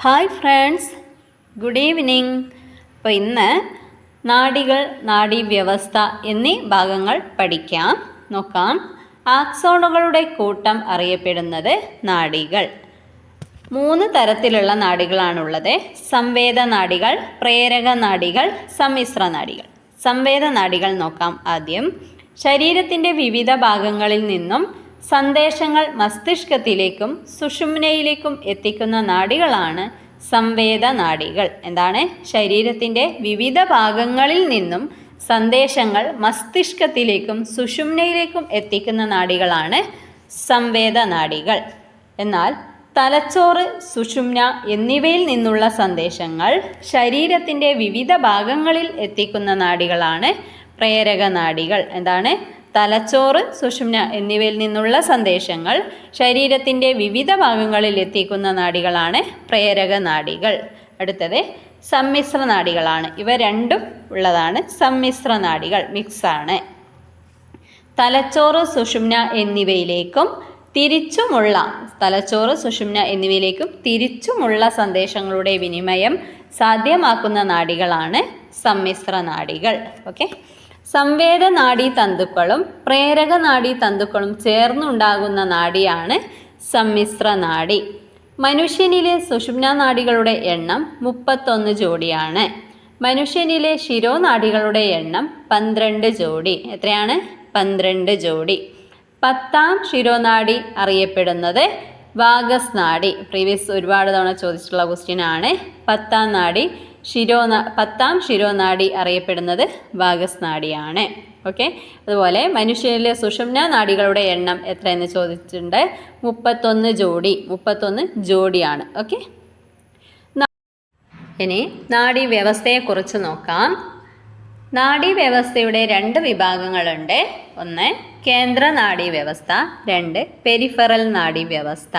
Hi friends good evening. അപ്പോൾ ഇന്ന് നാഡികൾ നാഡീവ്യവസ്ഥ എന്നീ ഭാഗങ്ങൾ പഠിക്കാം. നോക്കാം. ആക്സോണുകളുടെ കൂട്ടം അറിയപ്പെടുന്നത് നാഡികൾ മൂന്ന് തരത്തിലുള്ള നാഡികളാണുള്ളത് സംവേദ നാഡികൾ പ്രേരക നാഡികൾ സമ്മിശ്ര നാഡികൾ സംവേദ നാഡികൾ നോക്കാം ആദ്യം. ശരീരത്തിന്റെ വിവിധ ഭാഗങ്ങളിൽ നിന്നും സന്ദേശങ്ങൾ മസ്തിഷ്കത്തിലേക്കും സുഷുമ്നയിലേക്കും എത്തിക്കുന്ന നാടികളാണ് സംവേദ നാടികൾ എന്താണ്? ശരീരത്തിന്റെ വിവിധ ഭാഗങ്ങളിൽ നിന്നും സന്ദേശങ്ങൾ മസ്തിഷ്കത്തിലേക്കും സുഷുമ്നയിലേക്കും എത്തിക്കുന്ന നാടികളാണ് സംവേദ നാടികൾ എന്നാൽ തലച്ചോറ് സുഷുമ്ന എന്നിവയിൽ നിന്നുള്ള സന്ദേശങ്ങൾ ശരീരത്തിന്റെ വിവിധ ഭാഗങ്ങളിൽ എത്തിക്കുന്ന നാടികളാണ് പ്രേരക നാടികൾ എന്താണ്? തലച്ചോറ് സുഷുമ്ന എന്നിവയിൽ നിന്നുള്ള സന്ദേശങ്ങൾ ശരീരത്തിന്റെ വിവിധ ഭാഗങ്ങളിൽ എത്തിക്കുന്ന നാടികളാണ് പ്രേരക നാടികൾ. അടുത്തത് സമ്മിശ്ര നാടികളാണ്. ഇവ രണ്ടും ഉള്ളതാണ് സമ്മിശ്ര നാടികൾ മിക്സാണ്. തലച്ചോറ് സുഷുമ്ന എന്നിവയിലേക്കും തിരിച്ചുമുള്ള തലച്ചോറ് സുഷുമ്ന എന്നിവയിലേക്കും തിരിച്ചുമുള്ള സന്ദേശങ്ങളുടെ വിനിമയം സാധ്യമാക്കുന്ന നാടികളാണ് സമ്മിശ്ര നാടികൾ. ഓക്കെ. സംവേദ നാഡീ തന്തുക്കളും പ്രേരക നാഡീ തന്തുക്കളും ചേർന്നുണ്ടാകുന്ന നാഡിയാണ് സമ്മിശ്ര നാഡി മനുഷ്യനിലെ സുഷുമ്ന നാഡികളുടെ എണ്ണം മുപ്പത്തൊന്ന് ജോഡിയാണ്. മനുഷ്യനിലെ ശിരോനാഡികളുടെ എണ്ണം പന്ത്രണ്ട് ജോഡി. എത്രയാണ്? പന്ത്രണ്ട് ജോഡി. പത്താം ശിരോനാഡി അറിയപ്പെടുന്നത് വാഗസ് നാഡി പ്രീവിയസ് ഒരുപാട് തവണ ചോദിച്ചിട്ടുള്ള ക്വസ്റ്റ്യൻ ആണ്. പത്താം നാഡി ശിരോനാ പത്താം ശിരോനാഡി അറിയപ്പെടുന്നത് വാഗസ് നാഡിയാണ് ഓക്കെ അതുപോലെ മനുഷ്യരിലെ സുഷുമ്ന നാടികളുടെ എണ്ണം എത്രയെന്ന് ചോദിച്ചിട്ടുണ്ട്? മുപ്പത്തൊന്ന് ജോഡി മുപ്പത്തൊന്ന് ജോഡിയാണ് ഓക്കെ ഇനി നാഡീ വ്യവസ്ഥയെക്കുറിച്ച് നോക്കാം. നാഡീ വ്യവസ്ഥയുടെ രണ്ട് വിഭാഗങ്ങളുണ്ട്. ഒന്ന് കേന്ദ്ര നാഡീ വ്യവസ്ഥ രണ്ട് പെരിഫറൽ നാഡീ വ്യവസ്ഥ.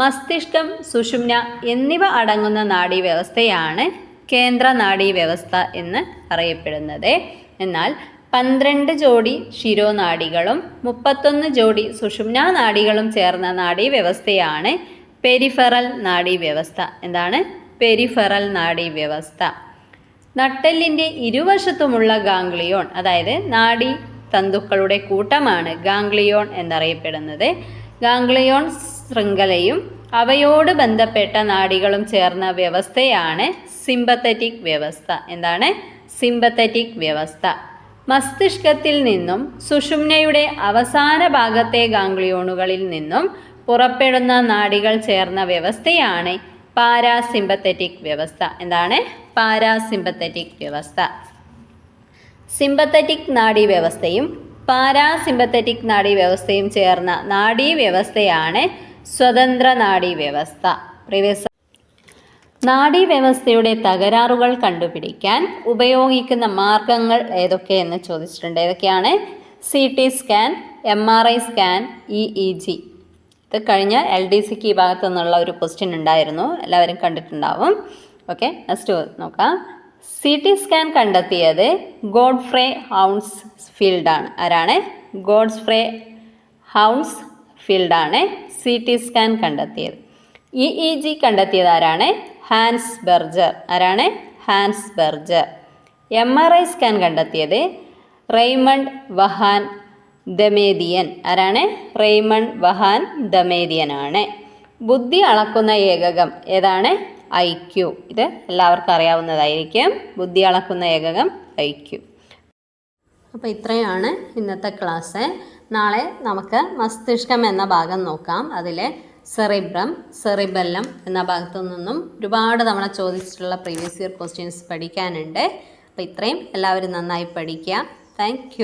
മസ്തിഷ്കം സുഷുമ്ന എന്നിവ അടങ്ങുന്ന നാഡീവ്യവസ്ഥയാണ് കേന്ദ്ര നാഡീവ്യവസ്ഥ എന്ന് അറിയപ്പെടുന്നത്. എന്നാൽ പന്ത്രണ്ട് ജോഡി ശിരോനാഡികളും മുപ്പത്തൊന്ന് ജോഡി സുഷുമ്ന നാഡികളും ചേർന്ന നാഡീവ്യവസ്ഥയാണ് പെരിഫറൽ നാഡീവ്യവസ്ഥ. എന്താണ്? പെരിഫറൽ നാഡീവ്യവസ്ഥ. നട്ടെല്ലിന്റെ ഇരുവശത്തുമുള്ള ഗാംഗ്ലിയോൺ അതായത് നാഡി തന്തുക്കളുടെ കൂട്ടമാണ് ഗാംഗ്ലിയോൺ എന്നറിയപ്പെടുന്നത്. ഗാംഗ്ലിയോൺ ശൃംഖലയും അവയോട് ബന്ധപ്പെട്ട നാഡികളും ചേർന്ന വ്യവസ്ഥയാണ് സിമ്പത്തറ്റിക് വ്യവസ്ഥ. എന്താണ്? സിമ്പത്തറ്റിക് വ്യവസ്ഥ. മസ്തിഷ്കത്തിൽ നിന്നും സുഷുമ്നയുടെ അവസാന ഭാഗത്തെ ഗാംഗ്ലിയോണുകളിൽ നിന്നും പുറപ്പെടുന്ന നാടികൾ ചേർന്ന വ്യവസ്ഥയാണ് പാരാസിമ്പത്തറ്റിക് വ്യവസ്ഥ. എന്താണ്? പാരാസിമ്പത്തറ്റിക് വ്യവസ്ഥ. സിമ്പത്തറ്റിക് നാഡീ വ്യവസ്ഥയും പാരാസിമ്പത്തറ്റിക് നാഡീവ്യവസ്ഥയും ചേർന്ന നാഡീവ്യവസ്ഥയാണ് സ്വതന്ത്ര നാഡീവ്യവസ്ഥ പ്രീവിയസ് നാഡീ വ്യവസ്ഥയുടെ തകരാറുകൾ കണ്ടുപിടിക്കാൻ ഉപയോഗിക്കുന്ന മാർഗങ്ങൾ ഏതൊക്കെയെന്ന് ചോദിച്ചിട്ടുണ്ട്. ഏതൊക്കെയാണ്? C T scan M R I scan E E G ഇത് കഴിഞ്ഞ എൽ ഡി സിക്ക് ഈ ഭാഗത്തു നിന്നുള്ള ഒരു ക്വസ്റ്റ്യൻ ഉണ്ടായിരുന്നു. എല്ലാവരും കണ്ടിട്ടുണ്ടാവും. ഓക്കെ നെക്സ്റ്റ് നോക്കാം. സി ടി സ്കാൻ കണ്ടെത്തിയത് ഗോഡ്ഫ്രേ ഹൗൺസ് ഫീൽഡാണ്. ആരാണ്? ഗോഡ്സ്ഫ്രേ ഹൗൺസ് ഫീൽഡാണ് സി ടി സ്കാൻ കണ്ടെത്തിയത്. ഇ ഇ ജി കണ്ടെത്തിയത് ആരാണ്? Hans Berger. ആരാണ്? Hans Berger. M R I scan കണ്ടെത്തിയത് റെയ്മണ്ട് വഹാൻ ദമേദിയൻ. ആരാണ്? റെയ്മണ്ട് വഹാൻ ദമേദിയൻ ആണ് ബുദ്ധി അളക്കുന്ന ഏകകം ഏതാണ്? ഐ ക്യു ഇത് എല്ലാവർക്കും അറിയാവുന്നതായിരിക്കും. ബുദ്ധി അളക്കുന്ന ഏകകം ഐ ക്യു അപ്പോൾ ഇത്രയാണ് ഇന്നത്തെ ക്ലാസ്. നാളെ നമുക്ക് മസ്തിഷ്കം എന്ന ഭാഗം നോക്കാം. അതിലെ സെറിബ്രം സെറിബെല്ലം എന്ന ഭാഗത്തു നിന്നും ഒരുപാട് തവണ ചോദിച്ചിട്ടുള്ള പ്രീവിയസ് ഇയർ ക്വസ്റ്റ്യൻസ് പഠിക്കാനുണ്ട്. അപ്പോൾ ഇത്രയും എല്ലാവരും നന്നായി പഠിക്കുക. താങ്ക്